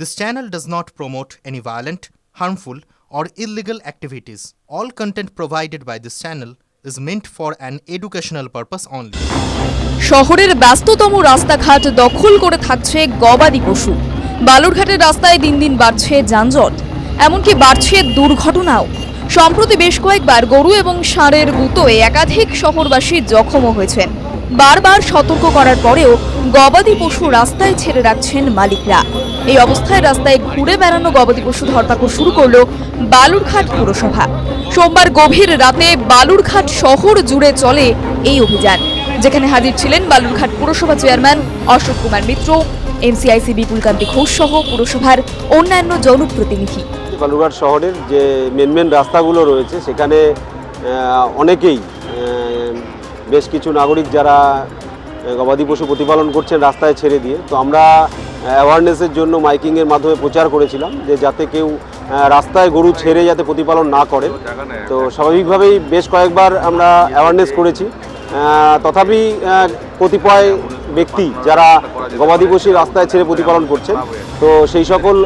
This channel does not promote any violent, harmful, or illegal activities. All content provided by this channel is meant for an educational purpose only. শহরের ব্যস্ততম রাস্তাঘাট দখল করে থাকছে গবাদি পশু। বালুরঘাটের রাস্তায় দিন দিন বাড়ছে যানজট। এমনকি বাড়ছে দুর্ঘটনাও। সম্প্রতি বেশ কয়েকবার গরু এবং ষাঁড়ের গুঁতোয় একাধিক শহরবাসী জখমও হয়েছেন। বারবার সতর্ক করার পরেও গবাদি পশু রাস্তায় ছেড়ে রাখছেন মালিকরা। এই অবস্থায় রাস্তায় ঘুরে বেড়ানো গবাদি পশু ধরপাকড় শুরু করল বালুরঘাট পুরসভা। সোমবার গভীর রাতে বালুরঘাট শহর জুড়ে চলে এই অভিযান। যেখানে হাজির ছিলেন বালুরঘাট পুরসভা চেয়ারম্যান অশোক কুমার মিত্র এমসিআইসি বিপুলকান্তি ঘোষ সহ পুরসভার অন্যান্য জনপ্রতিনিধি। বালুরঘাট শহরের যে মেন মেন রাস্তাগুলো রয়েছে, সেখানে অনেকেই বেশ কিছু নাগরিক যারা গবাদি পশু প্রতিপালন করছেন রাস্তায় ছেড়ে দিয়ে। তো আমরা অ্যাওয়ারনেসের জন্য মাইকিংয়ের মাধ্যমে প্রচার করেছিলাম যে যাতে কেউ রাস্তায় গরু ছেড়ে যাতে প্রতিপালন না করে। তো স্বাভাবিকভাবেই বেশ কয়েকবার আমরা অ্যাওয়ারনেস করেছি। তথাপি কতিপয় ব্যক্তি যারা গবাদি পশু রাস্তায় ছেড়ে প্রতিপালন করছেন, তো সেই সকল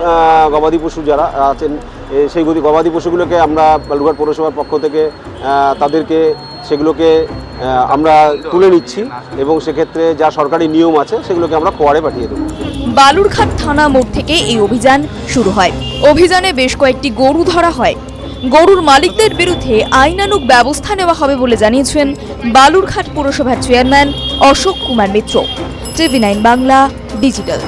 গবাদি পশু যারা আছেন সেই গবাদি পশুগুলোকে আমরা বালুঘাট পৌরসভার পক্ষ থেকে তাদেরকে, সেগুলোকে আমরা তুলে নিচ্ছি এবং সেক্ষেত্রে যা সরকারি নিয়ম আছে সেগুলোকে আমরা কোয়ারে পাঠিয়ে দেবো। বালুরঘাট থানা মোড় থেকে এই অভিযান শুরু হয়। অভিযানে বেশ কয়েকটি গরু ধরা হয়। গরুর মালিকদের বিরুদ্ধে আইনানুগ ব্যবস্থা নেওয়া হবে বলে জানিয়েছেন বালুরঘাট পুরসভার chairman Ashok Kumar Mitra. TV nine Bangla, digital.